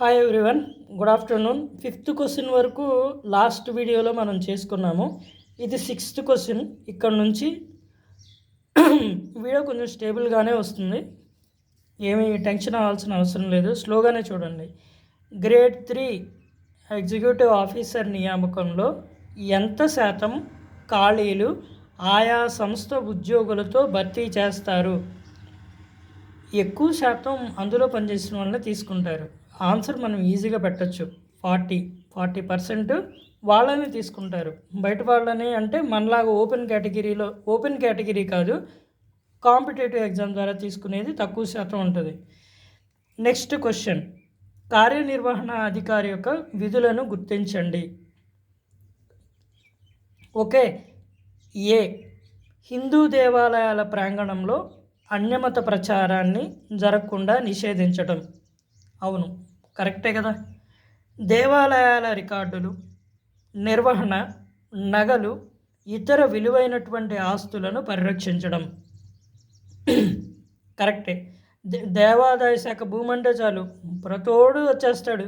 Hi everyone good afternoon fifth question వరకు last వీడియోలో మనం చేసుకున్నాము. ఇది సిక్స్త్ క్వశ్చన్ ఇక్కడ నుంచి వీడియో కొంచెం స్టేబుల్గానే వస్తుంది. ఏమీ టెన్షన్ అవ్వాల్సిన అవసరం లేదు. స్లోగానే చూడండి. గ్రేడ్ త్రీ ఎగ్జిక్యూటివ్ ఆఫీసర్ నియామకంలో ఎంత శాతం ఖాళీలు ఆయా సంస్థ ఉద్యోగులతో భర్తీ చేస్తారు? ఎక్కువ శాతం అందులో పనిచేసిన వాళ్ళని తీసుకుంటారు. ఆన్సర్ మనం ఈజీగా పెట్టచ్చు. ఫార్టీ ఫార్టీ పర్సెంట్ వాళ్ళని తీసుకుంటారు. బయట వాళ్ళని అంటే మనలాగా ఓపెన్ కేటగిరీలో ఓపెన్ కేటగిరీ కాదు కాంపిటేటివ్ ఎగ్జామ్ ద్వారా తీసుకునేది తక్కువ శాతం ఉంటుంది. Next question. కార్యనిర్వహణ అధికారి యొక్క విధులను గుర్తించండి. ఓకే. ఏ. హిందూ దేవాలయాల ప్రాంగణంలో అన్యమత ప్రచారాన్ని జరగకుండా నిషేధించటం. అవును. కరెక్టే కదా? దేవాలయాల రికార్డులు నిర్వహణ నగలు ఇతర విలువైనటువంటి ఆస్తులను పరిరక్షించడం. కరెక్టే. దేవాదాయ శాఖ భూమి అంటే చాలు. ప్రతోడు వచ్చేస్తాడు.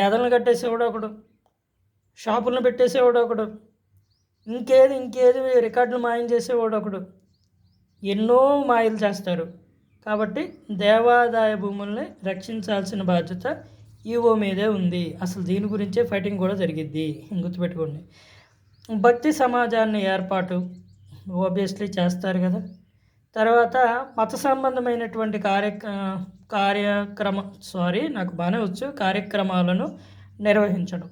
గదలను కట్టేసేవాడు ఒకడు. షాపులను పెట్టేసేవాడు ఒకడు. ఇంకేది ఇంకేది రికార్డులు మాయం చేసేవాడు ఒకడు. ఎన్నో మాయలు చేస్తారు. కాబట్టి దేవాదాయ భూముల్ని రక్షించాల్సిన బాధ్యత ఈవో మీదే ఉంది. అసలు దీని గురించే ఫైటింగ్ కూడా జరిగిద్ది. గుర్తుపెట్టుకోండి. భక్తి సమాజాన్ని ఏర్పాటు ఓబియస్లీ చేస్తారు కదా. తర్వాత మత సంబంధమైనటువంటి కార్య కార్యక్రమ సారీ నాకు బాగానే వచ్చు. కార్యక్రమాలను నిర్వహించడం.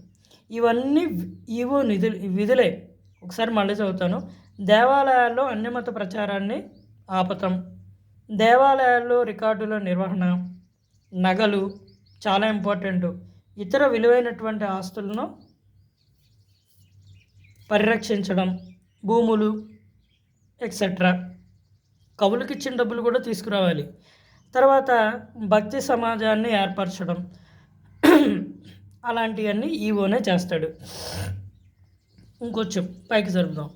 ఇవన్నీ ఈవో నిధులు విధులే. ఒకసారి మళ్ళీ చదువుతాను. దేవాలయాల్లో అన్యమత ప్రచారాన్ని ఆపతం దేవాలయాల్లో రికార్డుల నిర్వహణ నగలు చాలా ఇంపార్టెంట్. ఇతర విలువైనటువంటి ఆస్తులను పరిరక్షించడం భూములు ఎక్సెట్రా కవులకు ఇచ్చిన డబ్బులు కూడా తీసుకురావాలి. తర్వాత భక్తి సమాజాన్ని ఏర్పరచడం. అలాంటివన్నీ ఈవోనే చేస్తాడు. ఇంకొంచెం పైకి జరుపుదాం.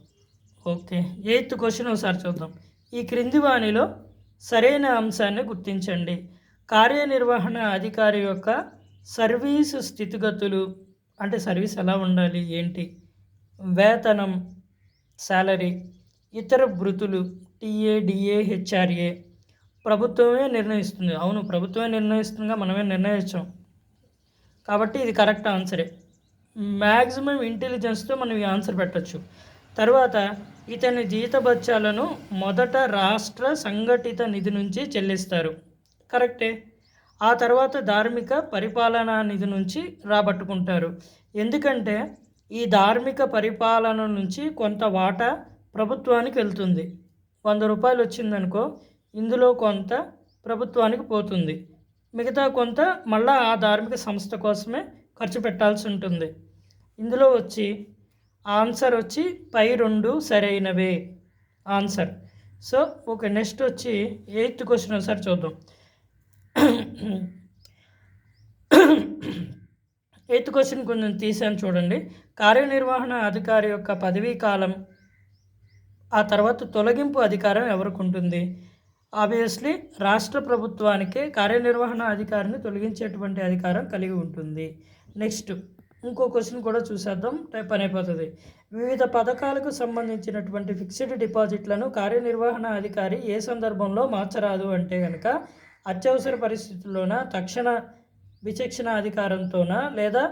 ఓకే ఎయిత్ క్వశ్చన్ ఒకసారి చూద్దాం. ఈ క్రింది వాణిలో సరైన అంశాన్ని గుర్తించండి. కార్యనిర్వహణ అధికారి యొక్క సర్వీసు స్థితిగతులు అంటే సర్వీస్ ఎలా ఉండాలి ఏంటి? వేతనం శాలరీ ఇతర వృత్తులు టీఏ డిఏ హెచ్ఆర్ఏ ప్రభుత్వమే నిర్ణయిస్తుంది. అవును ప్రభుత్వమే నిర్ణయిస్తుందిగా మనమే నిర్ణయించాం. కాబట్టి ఇది కరెక్ట్ ఆన్సరే. మ్యాక్సిమం ఇంటెలిజెన్స్తో మనం ఈ ఆన్సర్ పెట్టచ్చు. తర్వాత ఇతని జీతభత్యాలను మొదట రాష్ట్ర సంఘటిత నిధి నుంచి చెల్లిస్తారు. కరెక్టే. ఆ తర్వాత ధార్మిక పరిపాలనా నిధి నుంచి రాబట్టుకుంటారు. ఎందుకంటే ఈ ధార్మిక పరిపాలన నుంచి కొంత వాటా ప్రభుత్వానికి వెళ్తుంది. వంద రూపాయలు వచ్చిందనుకో ఇందులో కొంత ప్రభుత్వానికి పోతుంది. మిగతా కొంత మళ్ళీ ఆ ధార్మిక సంస్థ కోసమే ఖర్చు పెట్టాల్సి ఉంటుంది. ఇందులో వచ్చి ఆన్సర్ వచ్చి పై రెండు సరైనవే. ఆన్సర్. సో ఓకే నెక్స్ట్ వచ్చి ఎయిత్ క్వశ్చన్ ఒకసారి చూద్దాం. ఎయిత్ క్వశ్చన్ కొంచెం తీసాను చూడండి. కార్యనిర్వహణ అధికారి యొక్క పదవీ కాలం ఆ తర్వాత తొలగింపు అధికారం ఎవరికి ఉంటుంది? ఆబ్వియస్లీ రాష్ట్ర ప్రభుత్వానికి కార్యనిర్వహణ అధికారిని తొలగించేటువంటి అధికారం కలిగి ఉంటుంది. నెక్స్ట్. ఇంకో క్వశ్చన్ కూడా చూసేద్దాం. టైప్ అయిపోతుంది. వివిధ పథకాలకు సంబంధించినటువంటి ఫిక్స్డ్ డిపాజిట్లను కార్యనిర్వహణ అధికారి ఏ సందర్భంలో మార్చరాదు అంటే కనుక అత్యవసర పరిస్థితుల్లోన తక్షణ విచక్షణ అధికారంతోనా లేదా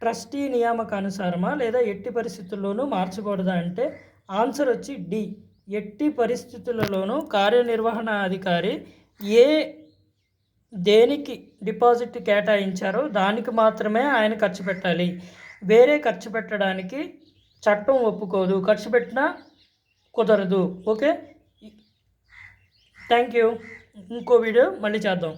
ట్రస్టీ నియామకానుసారమా లేదా ఎట్టి పరిస్థితుల్లోనూ మార్చకూడదా అంటే ఆన్సర్ వచ్చి డి. ఎట్టి పరిస్థితులలోనూ కార్యనిర్వహణ అధికారి ఏ దేనికి డిపాజిట్ కేటాయించారో దానికి మాత్రమే ఆయన ఖర్చు పెట్టాలి. వేరే ఖర్చు పెట్టడానికి చట్టం ఒప్పుకోదు. ఖర్చు పెట్టినా కుదరదు. ఓకే? Thank you. ఇంకో వీడియో మళ్ళీ చేద్దాం.